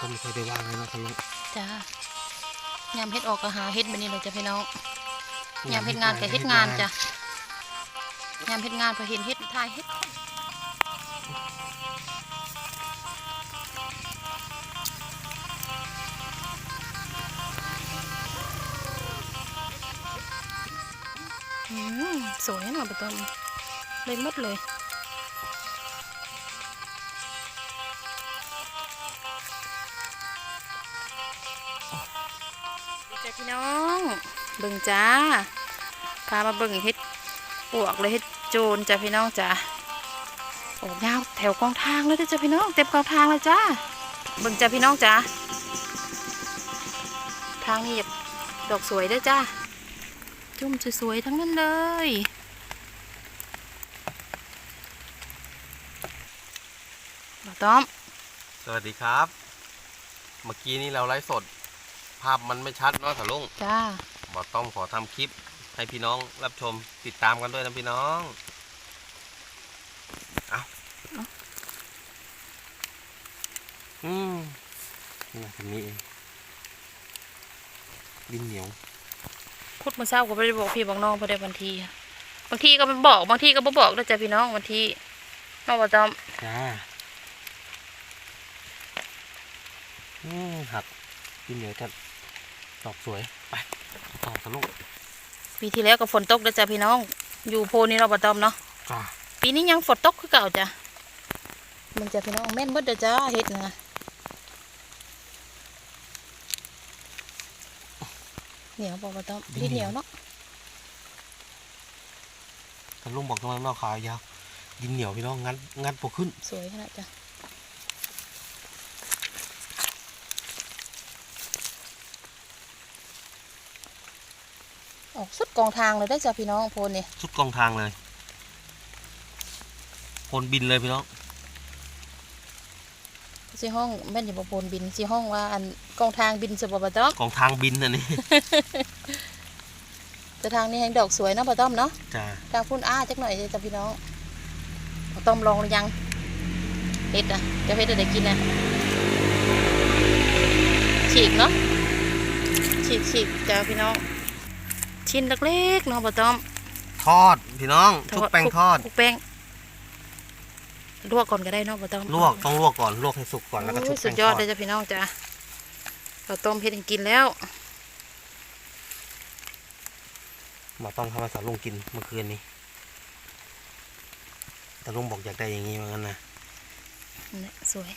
ก็ไม่ค่อยได้ว่างเลยเนาะทะลุจ้ายามเฮ็ดออกก็หาเฮ็ดแบบนี้เลยจ้ะพี่น้องยามเฮ็ดงานก็เฮ็ดงานจ้ะยามเฮ็ดงานพอเห็นเฮ็ดทายเฮ็ดอืมสวยนะปะตอมเลยหมดเลย พี่น้องเบิ่งจ้าพามาเบิ่งเฮ็ดปวกเลยเฮ็ดโจรจ้ะพี่น้องจ้าโอ้ยาวแถวกองทางเลยเด้อจ้ะพี่น้องเต็มกองทางเลยจ้าเบิ่งจ้ะพี่น้องจ้าทางนี้ดอกสวยด้อจ้าจุ่มสวยๆทั้งนั้นเลยมาต้อม สวัสดีครับ เมื่อกี้นี้เราไลฟ์สด พมันไม่ชัดเนาะทะลุงจ้าบอต้อมขอทำคลิป ให้พี่น้องรับชมติดตามกันด้วยนะพี่น้องเอาอืมนี่นะตรงนี้เองดินเหนียวพุดมาเศร้าก็ไม่ได้บอกพี่บอกน้องไปได้บางทีอะบางทีก็ไม่บอกบางทีก็ไม่บอกด้วยจ้ะพี่น้องบางทีน้องว่าจอมจ้าอืมหักดินเหนียวจัด ดอกสวย ไปต่อทะลุงปีที่แล้วก็ฝนตกด้วยจ้ะพี่น้อง อยู่โพนี่เราบ่ตอมเนาะจ้าปีนี้ยังฝนตกคือเก่าจ้ะมึงจ้ะพี่น้องแม่นเบิดเด้อจ้าเฮ็ดนะเหนียวบ่บ่ตอมดินเหนียวเนาะทะลุงบอกทำไมไม่เอาขายาวดินเหนียวพี่น้องงัดงัดปกขึ้น สวยขนาดจ้ะ ออกสุดกองทางเลยได้อจ้ะพี่น้องโพนนี่สุดกองทางเลยพลบินเลยพี่น้องสิห้องแม่นอยู่บ่โพนบินสิห้องว่าอันกองทางบินสิบ่บ่ตอมกองทางบินอันนี้แต่ทางนี้แห่งดอกสวยเนาะบ่ต้อมเนาะจ้าทางพุ่นอ้าจักหน่อยเด้อจ้ะพี่น้องบ่ต้อมลองหรือยังเฮ็ดอะจะเฮ็ดอะไรกินอะฉีกเนาะฉีกฉีกจ้ะพี่น้อง ชิ้นเล็กๆเนาะบ่ต้อม ทอดพี่น้องชุบแป้งทอดคลุกแป้งลวกก่อนก็ได้เนาะบ่ต้อมลวกต้องลวกก่อนลวกให้สุกก่อนแล้วก็ชุโอ้บยสุแป้ดงยทออดดเลยจ้ะพี่น้องจ้ะเราต้มเฮ็ดให้กินแล้วหมาต้องทำมาสาลุงกินเมื่อคืนนี้แต่ลุงบอกอยากได้อย่างนี้เหมือนกันนะนี่สวย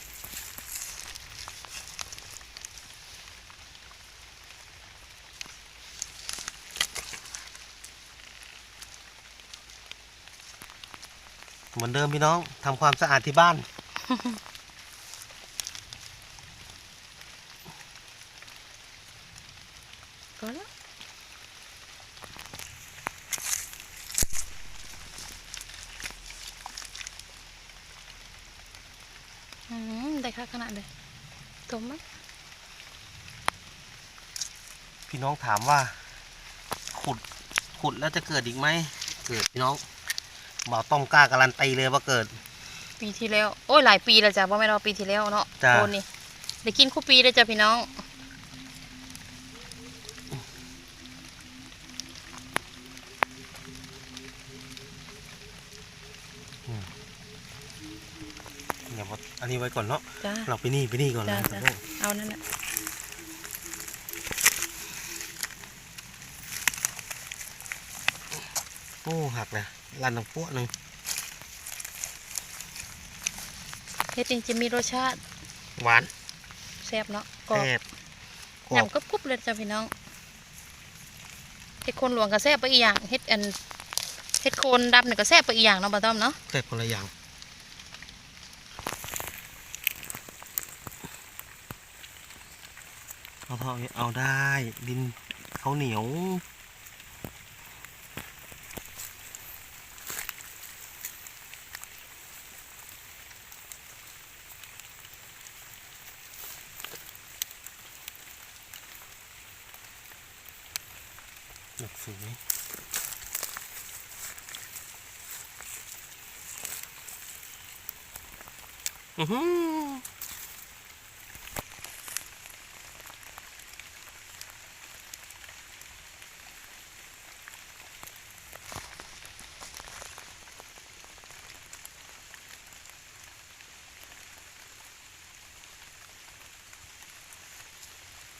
เหมือนเดิมพี่น้องทำความสะอาดที่บ้าน ก็แล้วอืมได้ค่าขนาดเลยต้มไหมพี่น้องถามว่า ขุดขุดแล้วจะเกิดอีกไหม เกิดพี่น้อง บ่าวต้มกล้าการันตีเลยว่าเกิด ปีที่แล้ว โอ้ยหลายปีแล้วจ้ะว่าไม่นเราปีที่แล้วเนาะจ้ะ โคนนี่ได้กินคู่ปีเลยจ้ะพี่น้อง เดี๋ยวอันนี้ไว้ก่อนเนาะจ้า เราไปนี่ไปนี่ก่อนจ้านะจ้าโอ้เอานั่นน่ะโอ้หักเลย ลั่นตรงพวกหนึ่งเฮ็ดจริงจะมีรสชาติหวานแซ่บเนาะก็แซ่บกรอบยำกรุบๆเลยจ้ะพี่น้องเฮ็ดโคนหลวงก็แซ่บไปอีกอย่างเฮ็ดอันเฮ็ดโคนดำนี่ก็แซ่บไปอีกอย่างเนาะบ่ต้อมเนาะแซ่บคนละอย่างเอาเท่านี้เอาได้ดินเขาเหนียว จ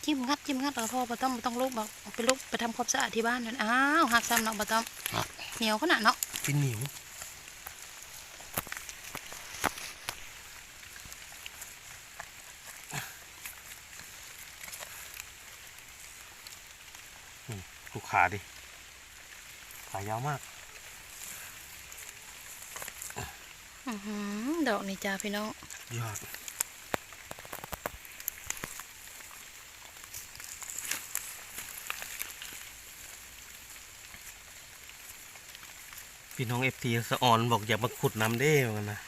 ิ้มงัดจิ้มงัดเราพ่อปะต้อมต้องลูกแบบไปลูกไปทำความสะอาดที่บ้านนั่นอ้าวหักซ้ำเนาะปะต้อมเหนียวขนาดเนาะเป็นเหนียว ขาดิ ขายาวมากอื้อหือดอกนี่จ้าพี่น้องยอดพี่น้องเอฟทีสะออนบอกอย่ามาขุดน้ำเด้เหมือนกันนะ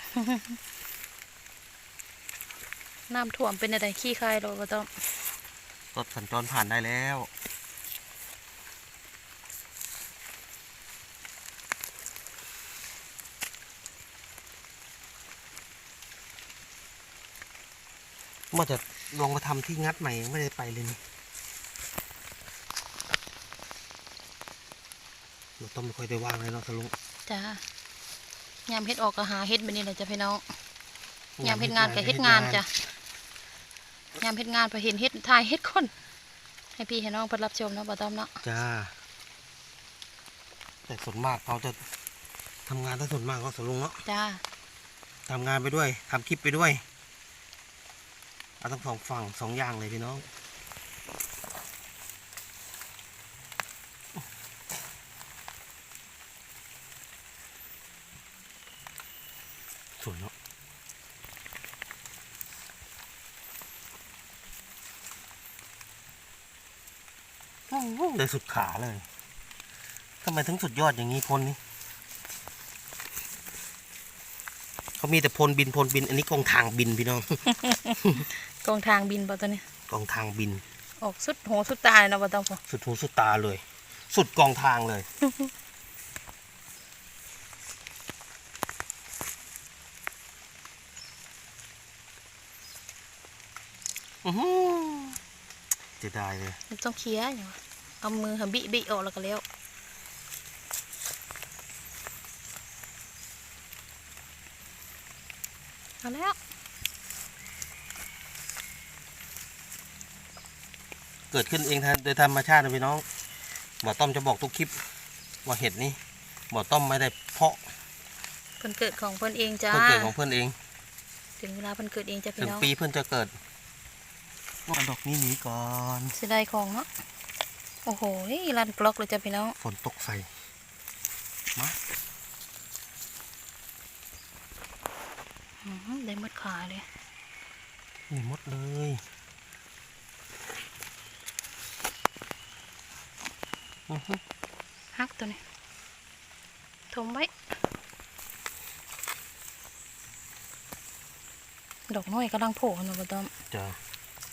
น้ำท่วมเป็นอะไรขี้คายเราบ่ต้องรถสัญจรผ่านได้แล้ว ว่าจะลองมาทำที่งัดใหม่ยังไม่ได้ไปเลยนี่เราต้องไม่ค่อยได้ว่างเลยเนาะสลุงจ้ายามเฮ็ดออกก็หาเฮ็ดแบบนี้แหละจ้ะพี่น้องยามเฮ็ดงานก็เฮ็ดงานจ้ะยามเฮ็ดงานพอเห็นเฮ็ดถ่ายเฮ็ดคน ให้พี่ให้น้องเพิ่นรับชมเนาะบ่ต้องเนาะจ้าแต่ส่วนมากเขาจะทำงานถ้าส่วนมากก็สลุงเนาะจ้าทำงานไปด้วยทำคลิปไปด้วย เอาทั้งสองฝั่งสองอย่างเลยพี่น้อง สวยเนาะเลยสุดขาเลยทำไมถึงสุดยอดอย่างนี้พลนี่เขามีแต่พลบินพลบิน อันนี้กองทางบินพี่น้อง กองทางบินบ่ตัวนี้กองทางบิน ออกสุดโหสุดตาเลยเนาะบ่ต้องพอสุดหูสุดตาเลย สุดกองทางเลย อื้อหือจะได้เลย มันต้องเคลียร์อย่างวะเอามือหบิบิออกแล้วก็แล้วเอาแล้ว เกิดขึ้นเองทันโดยธรรมชาตินะพี่น้องหมอต้อมจะบอกทุกคลิป ว่าเห็ดนี่หมอต้อมไม่ได้เพาะเพิ่นเกิดของเพิ่นเองจ้าเพื่อเกิดของเพื่อนเอง ถึงเวลาเพิ่นเกิดเองจ้ะถึพี่งน้องปีเพื่อนจะเกิดเอาดอกนี้หนีก่อนเสียดายของเนาะโอ้โหลันกลอกเลยจ้ะพี่น้องฝนตกใส่มาอื้อหือได้หมดขาเลยนี่หมดเลย อื้อหือ ฮักตัวนี้ทมไว้ ดอกน้อยกำลังโผล่เนาะบ่ต้อมจ้า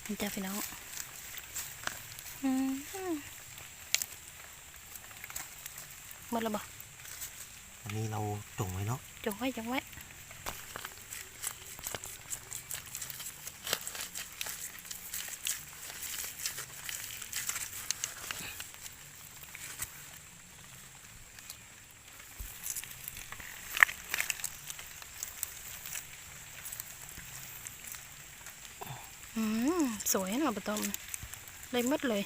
นี่จ้ะพี่น้องอืมหมดแล้วบ่อันนี้เราจงไว้เนาะจงไว้จงไว้ สวยเนาะปะตอมเลยหมดเลย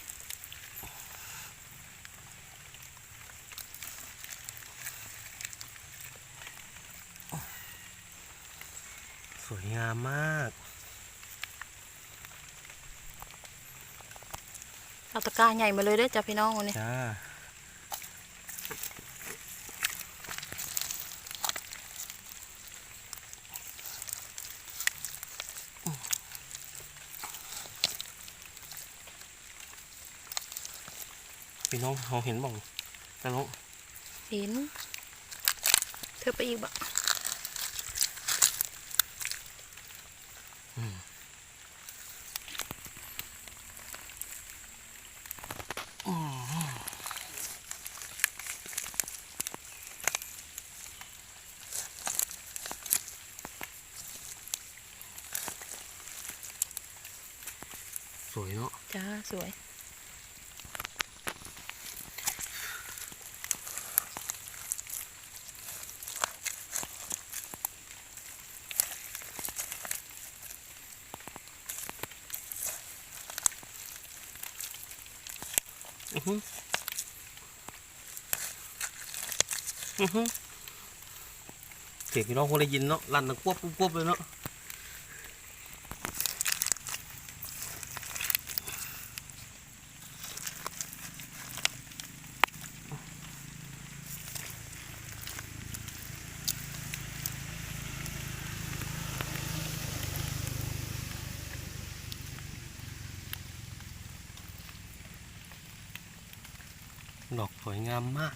สวยงามมาก เอาตะกร้าใหญ่มาเลยเด้อจ้ะพี่น้องวันนี้จ้า พี่น้องเขาเห็นบ้างนะน้องเห็น เธอไปอีกบ่สวยเนาะ จ้า สวย อืออือเสียงพี่น้องคงได้ยินเนาะลั่นดังควบควบเลยเนาะ ดอกสวยงามมาก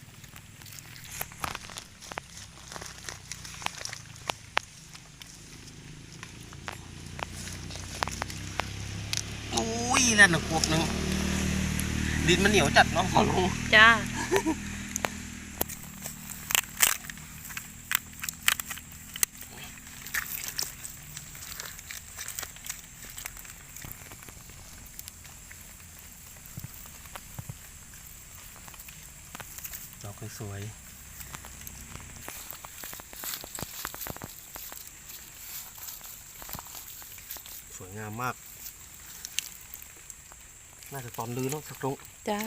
อุ้ยแล้วนะขวบหนึ่งดินมันเหนียวจัดเนาะขอลุงจ้า สวยๆสวยงามมาก น่าจะตอนลือเนาะสักตรงจ้า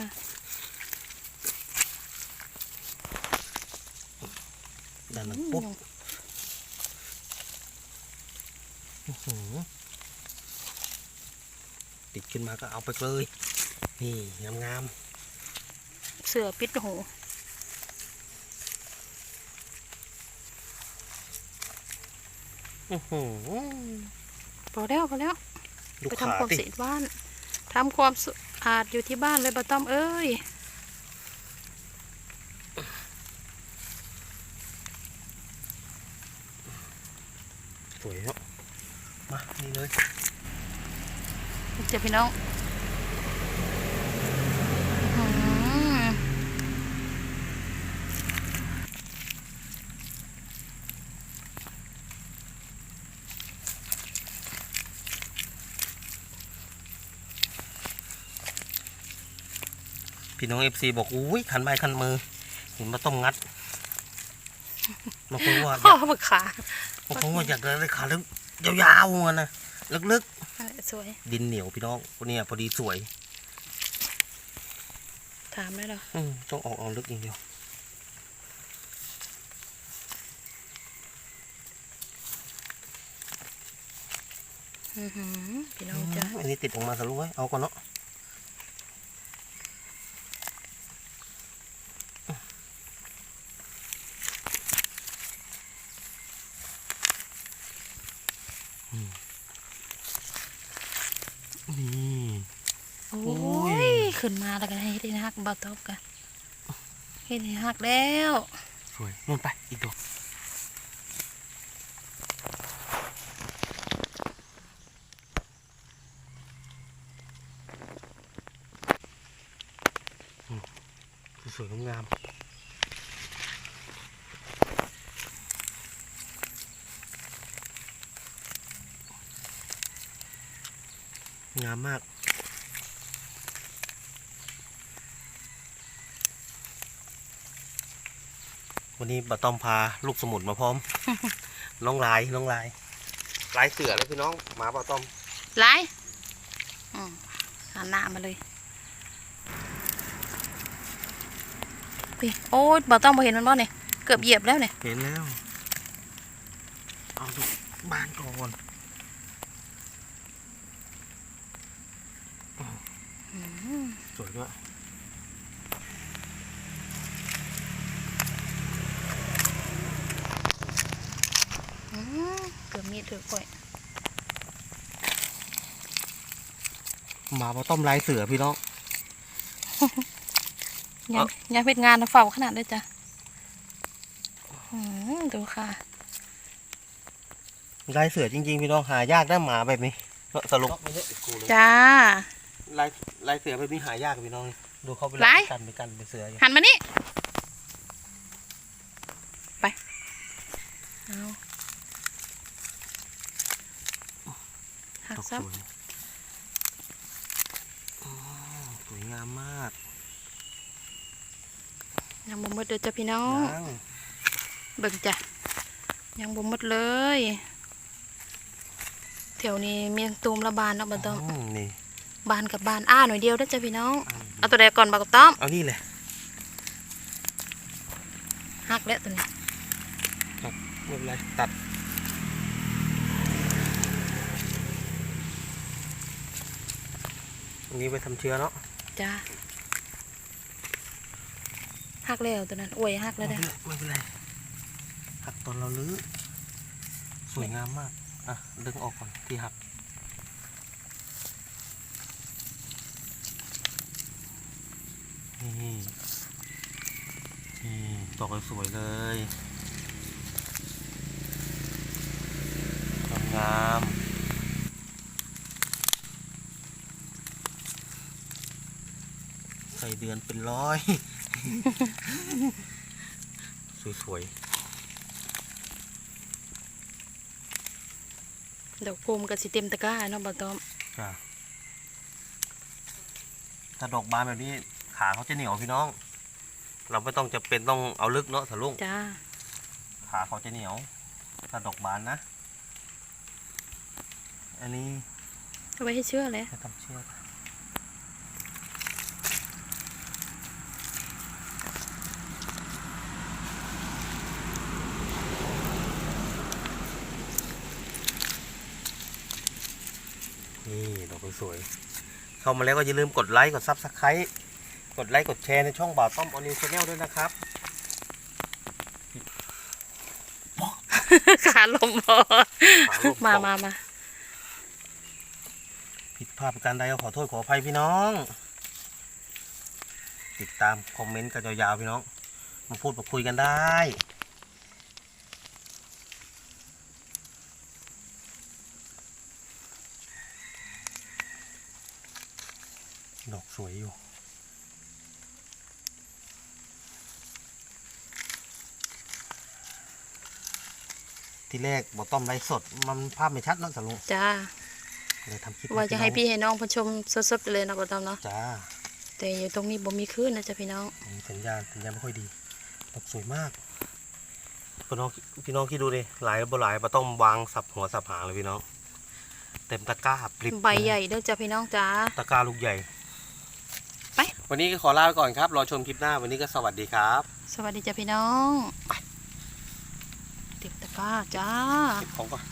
ดันหลังปุ๊บอื้อหือติดขึ้นมาก็เอาไปเลย นี่งามเสือปิดหู ๆอื้อหือ พอแล้วพอแล้วดูไปขาทำความติสะอาดบ้านทำความสะอาดอยู่ที่บ้านเลยบะต้อมเอ้ยสวยเนาะมานี่เลยเจ้าพี่น้อง พี่น้องเอฟซีบอกอุ้ยขันใบขันมือเห็นมาต้มงัดบางคนว่าอพ่อยากบักขาบางคนว่าอยากได้ขาลึกยาวๆมันนะลึกอันนี้สวยๆดินเหนียวพี่น้องคนนี้พอดีสวย ถามได้เหรออืมต้องออกเอาลึกอย่างเดียวอื้อหือพี่น้องจ้าอันนี้ติดออกมาสรุปไว้เอาก่อนเนาะอืมนี่ โอ้ โอ้ย ยขึ้ นมาแล้วกันให้ได้ฮักบะต้อมกันให้ได้ฮักแล้วสวยนู่นไปอีกดอกสวยงามงามมาก วันนี้บะต้อมพาลูกสมุนมาพร้อม น้องลายน้องลายลายเสือเลยพี่น้องหมาบะต้อมไลายอืมหันหน้ามาเลยพี่โอ้ยบ่ต้องมาเห็นมันบ่เนี่ยเกือบเหยียบแล้วเนี่ยเห็นแล้วเอาดูบ้านก่อนสวยด้วย อืมเกือบมีด ถือก่อยหมาบะต้อมลายเสือพี่น้อง ยังยังเป็นงานเฝ้าขนาดเลยจ้ะอืมดูค่ะลายเสือจริงๆพี่น้องหายากได้หมาแบบนี้เนอะสรุปจ้าลายลายเสือแบบนี้หายากพี่น้อง ดูเขาไปลายกันไปกันไปเสืออยู่หันมานี่ ไป เอาหัก ดอก ซับสวยอ๋อสวยงามมากยังบ่หมดเด้อจ้ะพี่น้องยังเบิ่งจ้ะ ยังบ่หมดเลยแถวนี้มีตูมระบานเนาะบ่ต้องมนี่บานกับบานอ้าหน่อยเดียวเด้อจ้ะพี่น้อง เอาตัวใดก่อนบากับต้อม เอานี่เลยหักแล้วตัวนี้ไม่เป็นไรตัด อันนี้ไปทำเชื้อเนาะจ้าหักแล้วตัวนั้นอวยหักแล้วไม่เด้อเป็นไรไม่เป็นไรหักตอนเราลื้อสวยงามมาก อะ ดึงออกก่อนที่หัก นี่ นี่ดอกสวยๆเลยงามๆใส่ เดือนเป็นร้อย สวยเดี๋ยวโคมกับสิเต็มตะกร้าเนาะบาต้อมๆจ้ะถ้าดอกบานแบบนี้ขาเขาจะเหนียวพี่น้อง เราไม่ต้องจะเป็นต้องเอาลึกเนาะถลุงจ้าขาเขาจะเหนียว ถ้าดอกบานนะ อันนี้เอาไว้ให้เชื่อเลย จะทำเชือกนี่ดอก สวยๆเข้ามาแล้วก็อย่าลืมกดไลค์กดซับสไครต์กดไลค์กดแชร์ในช่องบ่าวต้อมออนิวชาแนลด้วยนะครับขาลมพอขาลมมาตกมามาผิดพลาดประการใดก็ขอโทษขออภัยพี่น้อง ติดตามคอมเมนต์กันยาวๆพี่น้อง มาพูดมาคุยกันได้ ดอกสวยอยู่ ที่แรกบอกต้อมไลฟ์สด มันภาพไม่ชัดเนอะสลุงจ้าเลยทำคลิปว่าจะให้น้องพี่ให้น้องผู้ชมสดๆไปเลยเนาะบาต้อมเนาะจ้าแต่อยู่ตรงนี้บ่มีคลื่นนะจ๊ะพี่น้องอืมสัญญาณสัญญาณไม่ค่อยดีดอกสวยมากพี่น้องพี่น้องคิดดูดิหลายบ่หลายมาต้องวางสับหัวสับหางเลยพี่น้อง เต็มตะกร้าปลิบใบใหญ่เด้อจ้ะพี่น้องจ้าตะกร้าลูกใหญ่ไป วันนี้ก็ขอลาไปก่อนครับ รอชมคลิปหน้าวันนี้ก็สวัสดีครับ สวัสดีจ้ะพี่น้องเต็มตะกร้าจ้า เก็บของก่อน